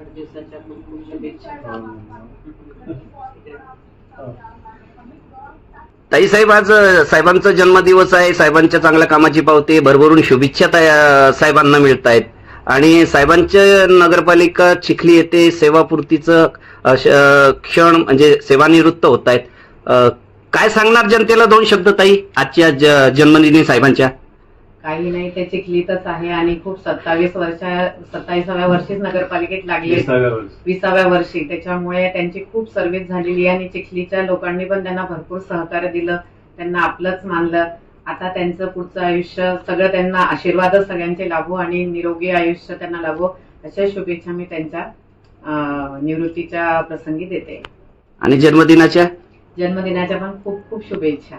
खूप शुभेच्छा. ताई साहेब आज साहेबांचा जन्मदिवस आहे. साहेबांच्या चांगल्या कामाची पावती भरभरून शुभेच्छा साहेबांना मिळत आहेत आणि साहेबांच्या नगरपालिका चिखली येथे सेवापूर्तीचं क्षण म्हणजे सेवानिवृत्त होत आहेत काय सांगणार जनतेला दोन शब्द ताई? आजच्या ज- जन्मदिनी साहेबांच्या. काही नाही ते चिखलीतच आहे आणि खूप सत्तावीस वर्षा सत्तावीसाव्या वर्षीच नगरपालिकेत लागले. विसाव्या वर्षी. त्याच्यामुळे त्यांची खूप सर्व्हिस झालेली आहे आणि चिखलीच्या लोकांनी पण त्यांना भरपूर सहकार्य दिलं. त्यांना आपलंच मानलं. आता त्यांचं पुढचं आयुष्य सगळं त्यांना आशीर्वादच सगळ्यांचे लाभो आणि निरोगी आयुष्य त्यांना लाभो अशा शुभेच्छा मी त्यांच्या निवृत्तीच्या प्रसंगी देते. आणि जन्मदिनाच्या? जन्मदिनाच्या पण खूप खूप शुभेच्छा.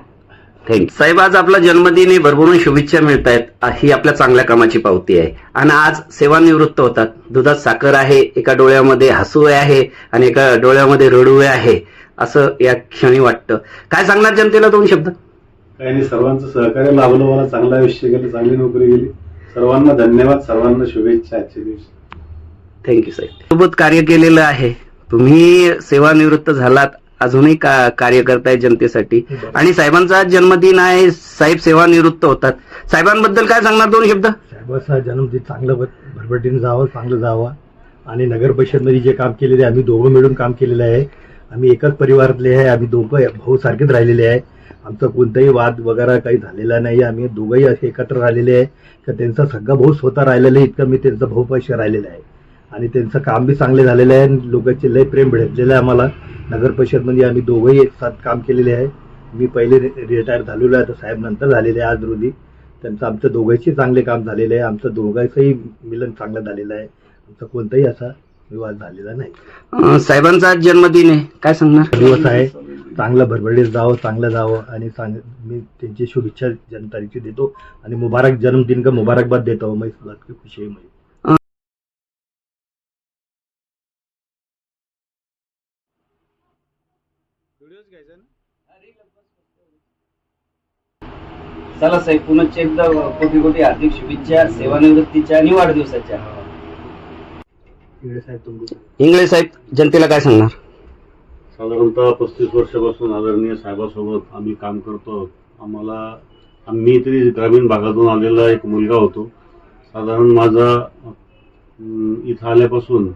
थँक्यू साहेब आज आपला जन्मदिन आहे भरभरून शुभेच्छा मिळत आहेत ही आपल्या चांगल्या कामाची पावती आहे. आणि आज सेवानिवृत्त होतात. दुधात साखर आहे एका डोळ्यामध्ये हसू आहे आणि एका डोळ्यामध्ये रडू आहे असं या क्षणी वाटतं. काय सांगणार जनतेला दोन शब्द? काही नाही सर्वांचं सहकार्य लाभलं मला. चांगलं आयुष्य गेलं चांगली नोकरी गेली सर्वांना धन्यवाद सर्वांना शुभेच्छा आजच्या दिवशी. थँक्यू साहेब सोबत कार्य केलेलं आहे. तुम्ही सेवानिवृत्त झालात. अजूनही का कार्य करताय जनतेसाठी. आणि साहेबांचा आज जन्मदिन आहे साहेब सेवानिवृत्त होतात. साहेबांबद्दल काय सांगणार दोन शब्द? साहेबाचा जन्मदिन चांगलं भ- भरभराटीने जावं चांगलं जावं. आणि नगर परिषदमध्ये जे काम केलेले आम्ही दोघं मिळून काम केलेलं आहे. आम्ही एकच परिवारातले आहे आम्ही दोघं भाऊ सारखेच राहिलेले आहे. आमचा कोणताही वाद वगैरे काही झालेला नाही आम्ही दोघंही असे एकत्र राहिलेले आहे. तर त्यांचा सगळा भाऊ स्वतः राहिलेला आहे इतकं मी त्यांचा भाऊ पैसे राहिलेला आहे. आणि त्यांचं काम बी चांगले झालेलं आहे लोकांचे लय प्रेम भेटलेलं आहे आम्हाला. नगर परिषदमध्ये आम्ही दोघंही एक साथ काम केलेले आहे. मी पहिले रिटायर झालेलो आहे तर साहेब नंतर झालेले आहे आज रोजी. त्यांचं आमचं दोघांची चांगले काम झालेलं आहे. आमचं दोघांचंही मिलन चांगलं झालेलं आहे. आमचा कोणताही असा विवाद झालेला नाही. साहेबांचा आज जन्मदिन आहे. काय सांगणार? दिवस आहे. चांगलं भरभरीत जावं चांगलं जावं आणि सांग मी त्यांची शुभेच्छा जनताची देतो आणि मुबारक जन्मदिन का मुबारकबाद देतो. मैं इस बात खुशी है मुझे चला साहेब पुनश्च एकदा कोटी कोटी हार्दिक शुभेच्छा सेवानिवृत्तीच्या आणि वाढदिवसाच्या. इंगळे साहेब तुमचे इंगळे साहेब जनतेला काय सांगणार? साधारणतः पस्तीस वर्षापासून आदरणीय साहेबासोबत आम्ही काम करतो. आम्हाला आम्ही तरी ग्रामीण भागातून आलेला एक मुलगा होतो. साधारण माझा इथं आल्यापासून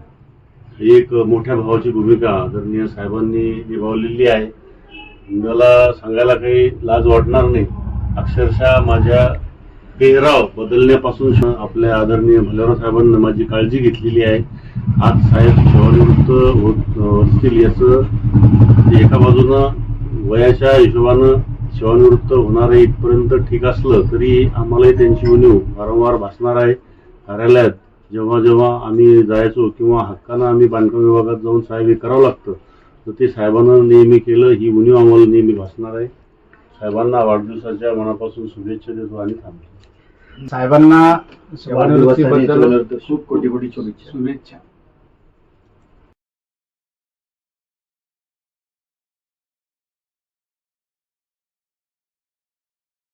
एक मोठ्या भावाची भूमिका आदरणीय साहेबांनी निभावलेली आहे. मला सांगायला काही लाज वाटणार नाही. अक्षरशः माझ्या पेहराव बदलण्यापासून आपल्या आदरणीय भलेराव साहेबांनी माझी काळजी घेतलेली आहे. आज साहेब सेवानिवृत्त होत असतील याचं एका बाजूनं वयाच्या हिशोबानं सेवानिवृत्त होणार आहे इथपर्यंत ठीक असलं तरी आम्हालाही त्यांची उणीव वारंवार भासणार आहे. कार्यालयात जेव्हा जेव्हा आम्ही जायचो किंवा हक्कानं आम्ही बांधकाम विभागात जाऊन साहेब हे करावं लागतं तर ते साहेबांना नेहमी केलं. ही उणीव आम्हाला नेहमी भासणार आहे. साहेबांना वाढदिवसाच्या मनापासून शुभेच्छा देतो आणि थांबतो. साहेबांना खूप कोटी कोटी शुभेच्छा. शुभेच्छा.